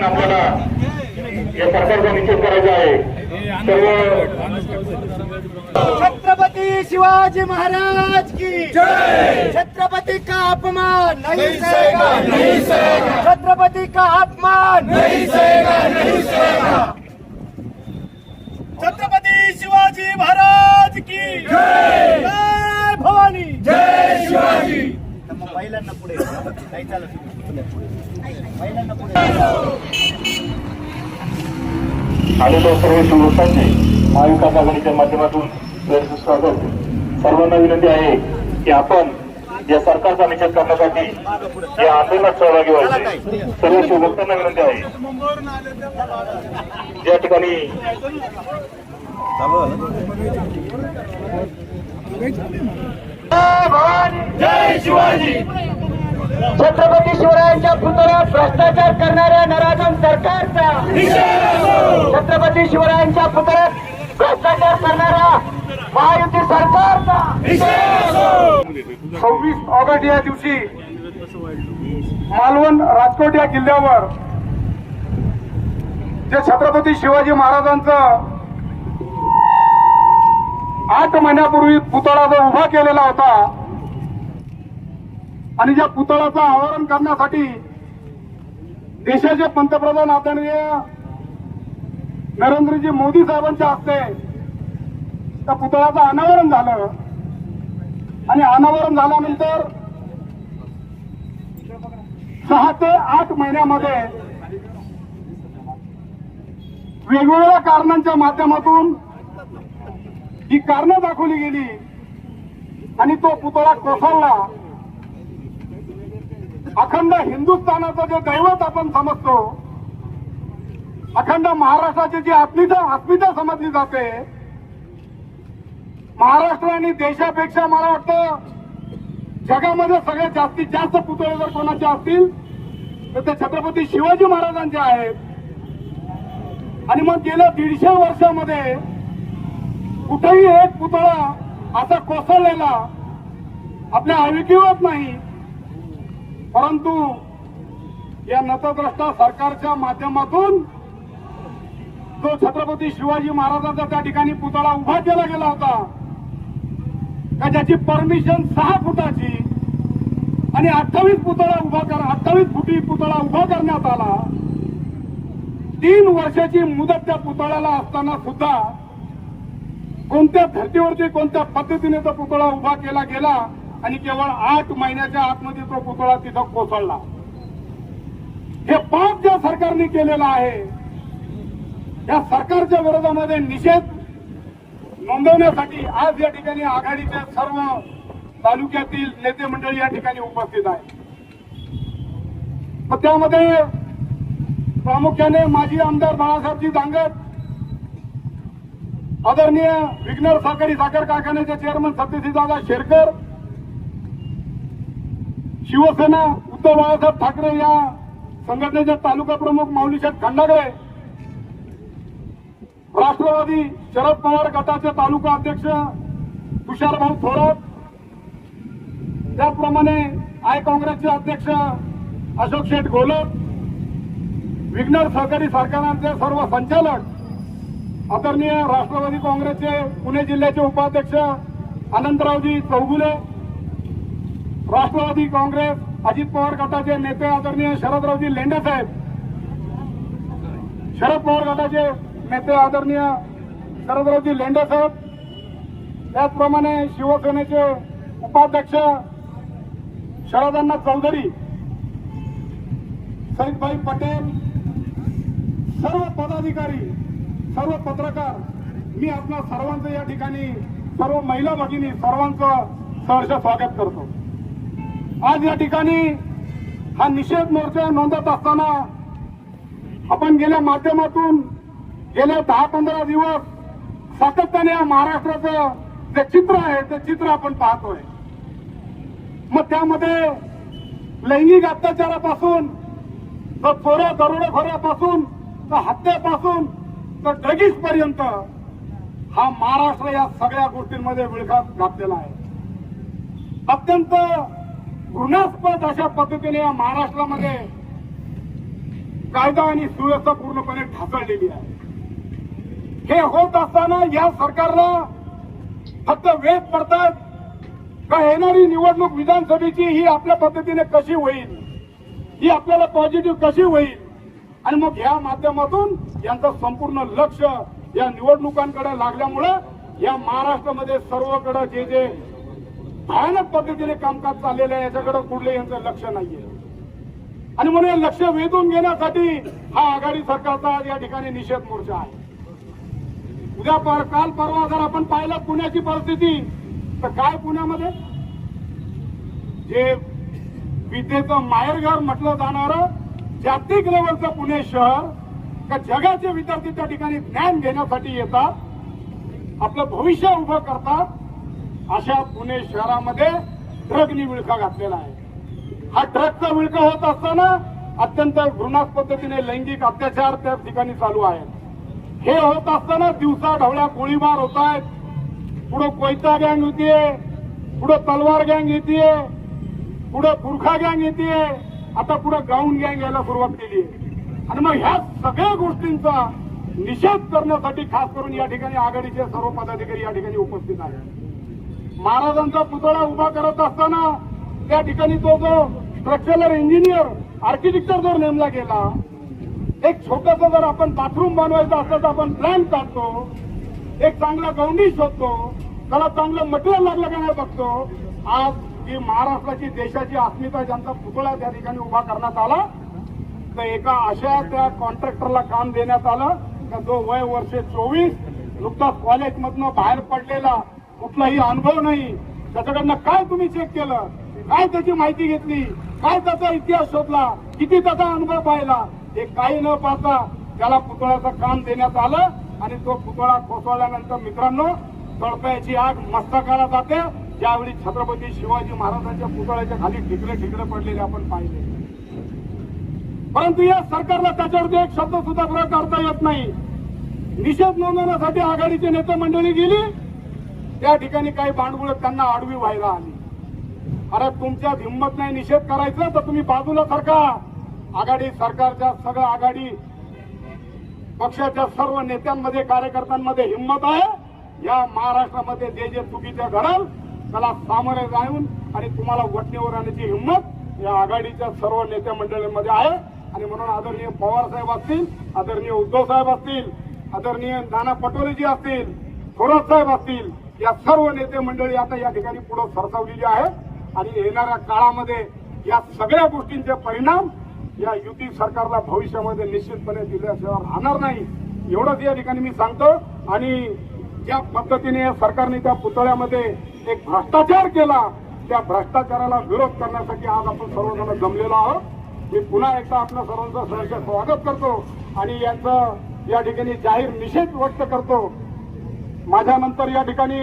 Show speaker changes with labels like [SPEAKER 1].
[SPEAKER 1] माध्यमातून आपल्याला या सरकारचा निषेध करायचा आहे. सर्व
[SPEAKER 2] छत्रपति शिवाजी महाराज की जय! छत्रपति का अपमान? नहीं सहेगा नहीं सहेगा। छत्रपति का अपमान? नहीं सहेगा नहीं सहेगा। छत्रपति शिवाजी महाराज की जय! जय भवानी! जय शिवाजी! महिलांना पुढे. नाही चालत.
[SPEAKER 1] आलेल्या सर्व शिवभक्तांचे महाविकास आघाडीच्या माध्यमातून स्वागत. सर्वांना विनंती आहे की आपण या सरकारचा निषेध करण्यासाठी या आंदोलनात सहभागी व्हायचे. सर्व शिवभक्तांना विनंती आहे. या ठिकाणी
[SPEAKER 2] जय शिवाजी. छत्रपती शिवरायांच्या पुतळ्यात भ्रष्टाचार करणाऱ्या नराधम सरकारचा. छत्रपती शिवरायांच्या पुतळ्यात भ्रष्टाचार करणाऱ्या महायुती सरकारचा.
[SPEAKER 3] सव्वीस ऑगस्ट या दिवशी मालवण राजकोट या किल्ल्यावर जे छत्रपती शिवाजी महाराजांचं आठ महिन्यापूर्वी पुतळा जो उभा केलेला होता आणि ज्या पुतळ्याचं आवरण करण्यासाठी देशाचे पंतप्रधान आदरणीय नरेंद्रजी मोदी साहेबांच्या हस्ते त्या पुतळ्याचं अनावरण झालं. आणि अनावरण झाल्यानंतर सहा ते आठ महिन्यामध्ये वेगवेगळ्या कारणांच्या माध्यमातून ही कारणं दाखवली गेली आणि तो पुतळा कोसळला. अखंड हिंदुस्थानाचं जे दैवत आपण समजतो अखंड महाराष्ट्राची जी अस्मिता अस्मिता समजली जाते महाराष्ट्र आणि देशापेक्षा मला वाटतं जगामध्ये सगळ्यात जास्तीत जास्त पुतळे जर कोणाचे असतील तर ते छत्रपती शिवाजी महाराजांचे आहेत. आणि मग गेल्या दीडशे वर्षामध्ये कुठेही एक पुतळा असा कोसळलेला आपल्या आविकीवत नाही. परंतु या नतद्रष्टा सरकारच्या माध्यमातून जो छत्रपती शिवाजी महाराजांचा त्या ठिकाणी पुतळा उभा केला गेला होता का ज्याची परमिशन सहा फुटाची आणि अठ्ठावीस पुतळा उभा कर अठ्ठावीस फुटी पुतळा उभा करण्यात आला तीन वर्षाची मुदत त्या पुतळ्याला असताना सुद्धा कोणत्या धर्तीवरती कोणत्या पद्धतीने तो पुतळा उभा केला गेला आणि केवळ आठ महिन्याच्या आतमध्ये तो पुतळा तिथं कोसळला. हे पाप ज्या सरकारने केलेलं आहे या सरकारच्या विरोधामध्ये निषेध नोंदवण्यासाठी आज या ठिकाणी आघाडीच्या सर्व तालुक्यातील नेते मंडळी या ठिकाणी उपस्थित आहे मग त्यामध्ये प्रामुख्याने माजी आमदार बाळासाहेबजी दांगट आदरणीय विघ्नर सहकारी साखर कारखान्याचे चेअरमन सत्यजितदादा शेरकर शिवसेना उद्धव बाळासाहेब ठाकरे या संघटनेचे तालुका प्रमुख माऊलीशेठ खंडागळे राष्ट्रवादी शरद पवार गटाचे तालुका अध्यक्ष तुषारभाऊ थोरात त्याचप्रमाणे आय काँग्रेसचे अध्यक्ष अशोक शेठ गोलक विघ्नर सहकारी सरकारांचे सर्व संचालक आदरणीय राष्ट्रवादी काँग्रेसचे पुणे जिल्ह्याचे उपाध्यक्ष अनंतरावजी चौगुले राष्ट्रवादी काँग्रेस अजित पवार गटाचे नेते आदरणीय शरदरावजी लेंडे साहेब. शरद पवार गटाचे नेते आदरणीय शरदरावजी लेंडे साहेब. त्याचप्रमाणे शिवसेनेचे उपाध्यक्ष शरदअण्णा चौधरी सईदभाई पटेल. सर्व पदाधिकारी सर्व पत्रकार मी आपल्या सर्वांचं या ठिकाणी सर्व महिला भगिनी सर्वांचं सहर्ष स्वागत करतो. आज या ठिकाणी हा निषेध मोर्चा नोंदत असताना आपण गेल्या माध्यमातून गेल्या दहा पंधरा दिवस सातत्याने या महाराष्ट्राचं जे चित्र आहे ते चित्र आपण पाहतोय. मग त्यामध्ये लैंगिक अत्याचारापासून तर चोऱ्या दरोडेखोऱ्यापासून तर हत्येपासून तर ड्रगिस पर्यंत हा महाराष्ट्र या सगळ्या गोष्टींमध्ये विळखा घातलेला आहे. अत्यंत घृणास्पद अशा पद्धतीने या महाराष्ट्रामध्ये कायदा आणि सुव्यवस्था पूर्णपणे ढासळलेली आहे. हे होत असताना या सरकारला फक्त वेध पडतात का येणारी निवडणूक विधानसभेची ही आपल्या पद्धतीने कशी होईल? ही आपल्याला पॉझिटिव्ह कशी होईल? आणि मग या माध्यमातून यांचं संपूर्ण लक्ष या निवडणुकांकडे लागल्यामुळं या महाराष्ट्रामध्ये सर्वकडे जे जे भयानक पद्धतीने कामकाज चाललेलं आहे. याच्याकडे कुठले यांचं लक्ष नाहीये. आणि म्हणून लक्ष वेधून घेण्यासाठी हा आघाडी सरकारचा या ठिकाणी निषेध मोर्चा आहे. उद्या पर काल परवा जर आपण पाहिलं पुण्याची परिस्थिती तर काय पुण्यामध्ये? जे विद्येचं माहेरघर म्हटलं जाणारं जागतिक लेवलचं पुणे शहर का जगाचे विद्यार्थी त्या ठिकाणी ज्ञान घेण्यासाठी येतात आपलं भविष्य उभं करतात अशा पुणे शहरामध्ये ड्रगनी विळखा घातलेला आहे. हा ड्रगचा विळखा होत असताना अत्यंत घृणास पद्धतीने लैंगिक अत्याचार त्या ठिकाणी चालू आहेत. हे होत असताना दिवसा ढवळ्या गोळीबार होत आहेत. पुढं कोयता गँग येते पुढं तलवार गँग येते पुढं बुरखा गँग येते आता पुढं गाऊन गँग यायला सुरुवात केली आणि मग ह्या सगळ्या गोष्टींचा निषेध करण्यासाठी खास करून या ठिकाणी आघाडीचे सर्व पदाधिकारी या ठिकाणी उपस्थित आहेत. महाराजांचा पुतळा उभा करत असताना त्या ठिकाणी तो जो स्ट्रक्चरल इंजिनियर आर्किटेक्चर जर नेमला गेला एक छोटस जर आपण बाथरूम बनवायचं असलं तर आपण प्लॅन काढतो एक चांगला गौंडी शोधतो त्याला चांगलं मटेरियल लागलं का नाही बघतो. आज ही महाराष्ट्राची देशाची अस्मिता ज्यांचा पुतळा त्या ठिकाणी उभा करण्यात आला तर एका अशा त्या कॉन्ट्रॅक्टरला काम देण्यात आलं का जो वय वर्षे चोवीस नुकताच कॉलेजमधनं बाहेर पडलेला कुठलाही अनुभव नाही. त्याच्याकडनं काय तुम्ही चेक केलं? काय त्याची माहिती घेतली? काय त्याचा इतिहास शोधला? किती त्याचा अनुभव पाहिला? हे काही न पाहता त्याला पुतळ्याचं काम देण्यात आलं आणि तो पुतळा कोसळल्यानंतर मित्रांनो तळपायाची आग मस्तकाला जाते. ज्यावेळी छत्रपती शिवाजी महाराजांच्या पुतळ्याच्या खाली ठिकरे ठिकरे पडलेले आपण पाहिले. परंतु या सरकारला त्याच्यावरती एक शब्द सुद्धा प्रयोग करता येत नाही. निषेध नोंदवण्यासाठी आघाडीचे नेते मंडळी गेली. त्या ठिकाणी काही भांडवल त्यांना आडवी व्हायला आली. अरे तुमच्यात हिंमत नाही निषेध करायचं तर तुम्ही बाजूला सरका. आघाडी सरकारच्या सगळं आघाडी पक्षाच्या सर्व नेत्यांमध्ये कार्यकर्त्यांमध्ये हिंमत आहे. या महाराष्ट्रामध्ये जे जे चुकीचं घडल त्याला सामोरे जाऊन आणि तुम्हाला वटणीवर आणण्याची हिंमत या आघाडीच्या सर्व नेत्या मंडळींमध्ये आहे. आणि म्हणून आदरणीय पवार साहेब असतील आदरणीय उद्धव साहेब असतील आदरणीय नाना पटोलेजी असतील थोरात साहेब असतील या सर्व नेते मंडळी आता या ठिकाणी पुढे सरसावलेली आहे आणि येणाऱ्या काळामध्ये या सगळ्या गोष्टींचे परिणाम या युती सरकारला भविष्यामध्ये निश्चितपणे दिल्याशिवाय राहणार नाही. एवढंच या ठिकाणी मी सांगतो आणि ज्या पद्धतीने या सरकारने त्या पुतळ्यामध्ये एक भ्रष्टाचार केला त्या भ्रष्टाचाराला विरोध करण्यासाठी आज आपण सर्वजण जमलेलो आहोत. मी पुन्हा एकदा आपल्या सर्वांचं सहज स्वागत करतो आणि यांचं या ठिकाणी जाहीर निषेध व्यक्त करतो. माझ्यानंतर या ठिकाणी